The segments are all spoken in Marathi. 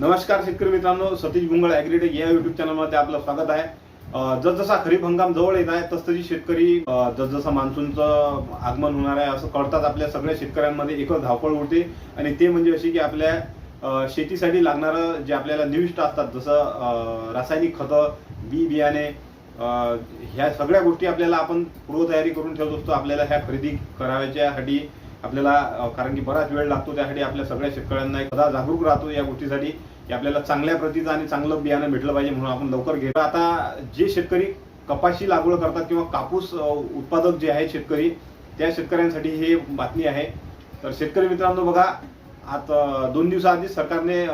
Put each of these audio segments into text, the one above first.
नमस्कार शेतकरी मित्रांनो सतीश भुंगळ ॲग्रीटेक या युट्यूब चॅनलमध्ये आपलं स्वागत आहे. जसजसा खरीप हंगाम जवळ येत आहे तसतशी शेतकरी जसजसं मान्सूनचं आगमन होणार आहे असं कळतात आपल्या सगळ्या शेतकऱ्यांमध्ये एकच धावपळ उडते. आणि ते म्हणजे अशी की आपल्या शेतीसाठी लागणारं जे आपल्याला निविष्ट असतात जसं रासायनिक खतं बी बियाणे ह्या सगळ्या गोष्टी आपल्याला आपण पूर्वतयारी करून ठेवत असतो. आपल्याला ह्या खरेदी करायच्यासाठी आपल्याला कारण की बराच वेळ लागतो त्यासाठी आपल्या सगळ्या शेतकऱ्यांना एकदा जागरूक राहतो या गोष्टीसाठी. की आपल्याला चांगल्या प्रतीचं आणि चांगलं बियाणं भेटलं पाहिजे म्हणून आपण लवकर घेतो. आता जे शेतकरी कपाशी लागवड करतात किंवा कापूस उत्पादक जे आहेत शेतकरी त्या शेतकऱ्यांसाठी हे बातमी आहे. तर शेतकरी मित्रांनो बघा आता दोन दिवसाआधी सरकारने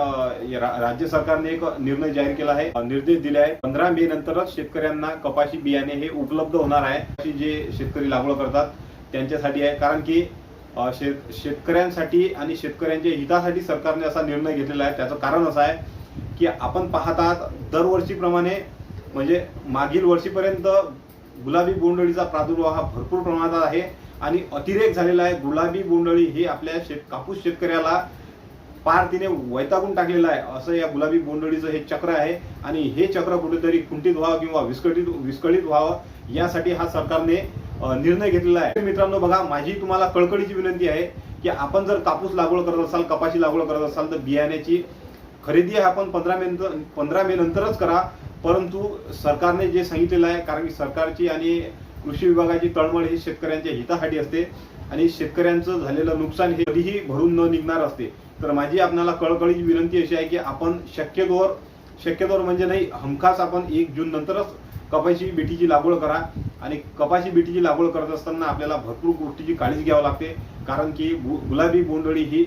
रा- राज्य सरकारने एक निर्णय जाहीर केला आहे. निर्देश दिले आहे पंधरा मे नंतरच शेतकऱ्यांना कपाशी बियाणे हे उपलब्ध होणार आहे. अशी जे शेतकरी लागवड करतात त्यांच्यासाठी आहे. कारण की शेत शेतकऱ्यांसाठी आणि शेतकऱ्यांच्या हितासाठी सरकारने असा निर्णय घेतलेला आहे. त्याचं कारण असं आहे की आपण पाहतात दरवर्षीप्रमाणे म्हणजे मागील वर्षीपर्यंत गुलाबी बोंडळीचा प्रादुर्भाव हा भरपूर प्रमाणात आहे आणि अतिरेक झालेला आहे. गुलाबी बोंडअळी हे आपल्या शेत कापूस शेतकऱ्याला पार तिने वैतागून टाकलेलं आहे. असं या गुलाबी बोंडळीचं हे चक्र आहे आणि हे चक्र कुठेतरी खुंटीत व्हावं किंवा विस्कळीत विस्कळीत व्हावं यासाठी हा सरकारने निर्णय घेतलेला आहे. मित्रांनो बघा माझी तुम्हाला कळकळीची विनंती आहे की आपण जर कापूस लागवड करत असाल कपाशी लागवड करत असाल तर बियाण्याची खरेदी आहे आपण पंधरा मे नंतर पंधरा मे नंतरच करा. परंतु सरकारने जे सांगितलेलं आहे कारण की सरकारची आणि कृषी विभागाची तळमळ ही शेतकऱ्यांच्या हितासाठी असते आणि शेतकऱ्यांचं झालेलं नुकसान हे कधीही भरून न निघणार असते. तर माझी आपल्याला कळकळीची विनंती अशी आहे की आपण शक्यतोवर शक्यतोवर म्हणजे नाही हमखास आपण एक जून नंतरच कपाशी बेटीची लागवड करा आणि कपाशी बिटीची लागवड करत असताना आपल्याला भरपूर गोष्टीची काळजी घ्यावी लागते. कारण की गु- गुलाबी बोंडळी ही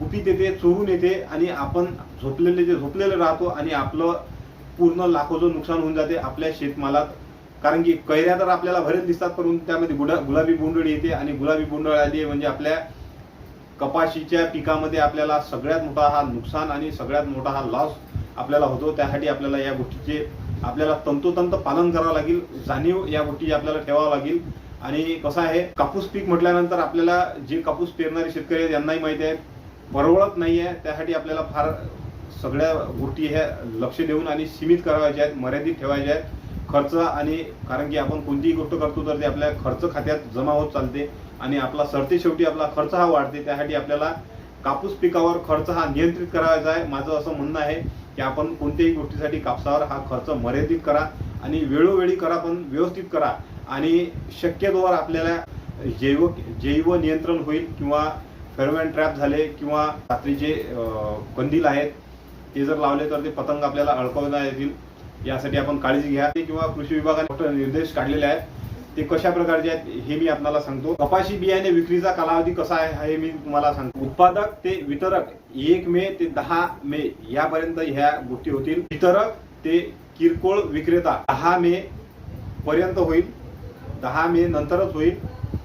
गुपित येते चोरून येते आणि आपण झोपलेले जे झोपलेले राहतो आणि आपलं पूर्ण लाखोचं नुकसान होऊन जाते आपल्या शेतमालात. कारण की कैऱ्या तर आपल्याला भरेल दिसतात परंतु त्यामध्ये गुडा गुलाबी बोंडळी येते आणि गुलाबी बोंडळी आली म्हणजे आपल्या कपाशीच्या पिकामध्ये आपल्याला सगळ्यात मोठा हा नुकसान आणि सगळ्यात मोठा हा लॉस आपल्याला होतो. त्यासाठी आपल्याला या गोष्टीचे आपल्याला तंतोतंत पालन करावं लागेल जाणीव या गोष्टी आपल्याला ठेवावं लागेल. आणि कसं आहे कापूस पीक म्हटल्यानंतर आपल्याला जे कापूस पेरणारे शेतकरी आहेत यांनाही माहिती आहे परवडत नाही आहे त्यासाठी आपल्याला फार सगळ्या गोष्टी ह्या लक्ष देऊन आणि सीमित करावायच्या आहेत मर्यादित ठेवायच्या आहेत. खर्च आणि कारण की आपण कोणतीही गोष्ट करतो तर ते आपल्या खर्च खात्यात जमा होत चालते आणि आपला सरते शेवटी आपला खर्च हा वाढते त्यासाठी आपल्याला कापूस पिकावर खर्च हा नियंत्रित करायचा आहे. माझं असं म्हणणं आहे की आपण कोणत्याही गोष्टीसाठी कापसावर हा खर्च मर्यादित करा आणि वेळोवेळी करा पण व्यवस्थित करा. आणि शक्यतोवर आपल्याला जैव जैव नियंत्रण होईल किंवा फेरोमॅन ट्रॅप झाले किंवा रात्रीचे कंदील आहेत ते जर लावले तर ते पतंग आपल्याला अडकवता येतील. यासाठी आपण काळजी घ्या. ते किंवा कृषी विभागाने निर्देश काढलेले आहेत. ते कशा प्रकारचे आहेत हे मी आपल्याला सांगतो. कपाशी बियाणे विक्रीचा कालावधी कसा आहे हे मी तुम्हाला सांगतो. उत्पादक ते वितरक एक मे ते दहा मे यापर्यंत ह्या गोष्टी होतील. वितरक ते किरकोळ विक्रेता दहा मे पर्यंत होईल. दहा मे नंतरच होईल.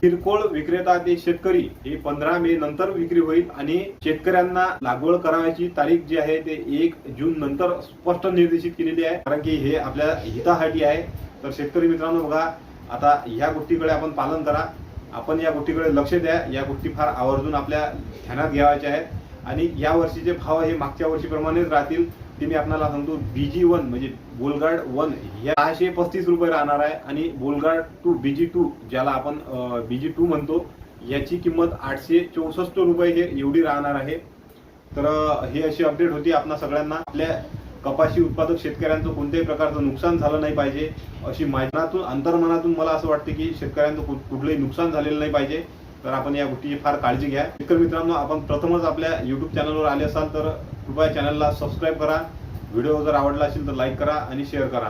किरकोळ विक्रेता ते शेतकरी हे पंधरा मे नंतर विक्री होईल आणि शेतकऱ्यांना लागवड करायची तारीख जी आहे ते एक जून नंतर स्पष्ट निर्देशित केलेली आहे. कारण की हे आपल्या हितासाठी आहे. तर शेतकरी मित्रांनो बघा आता ह्या गोष्टीकडे आपण पालन करा. आपण या गोष्टीकडे लक्ष द्या. या गोष्टी फार आवर्जून आपल्या ध्यानात घ्यावायच्या आहेत. आणि या वर्षीचे भाव हे मागच्या वर्षीप्रमाणेच राहतील. ते मी आपल्याला सांगतो बीजी वन म्हणजे बोलगार्ड वन ह्या सहाशे पस्तीस रुपये राहणार आहे. आणि बोलगार्ड टू बीजी टू ज्याला आपण बीजी टू म्हणतो याची किंमत आठशे चौसष्ट रुपये हे एवढी राहणार आहे. तर हे अशी अपडेट होती. आपणा सगळ्यांना आपल्या कपाशी उत्पादक शेतकऱ्यांचं कोणत्याही प्रकारचं नुकसान झालं नाही पाहिजे. अशी मनातून अंतर्मनातून मला असं वाटतं की शेतकऱ्यांचं कु- कुठलंही नुकसान झालेलं नाही पाहिजे. तर आपण या गोष्टीची फार काळजी घ्या. शेतकरी मित्रांनो आपण प्रथमच आपल्या युट्यूब चॅनलवर आले असाल तर कृपया चॅनलला सबस्क्राईब करा. व्हिडिओ जर आवडला असेल तर लाईक करा आणि शेअर करा.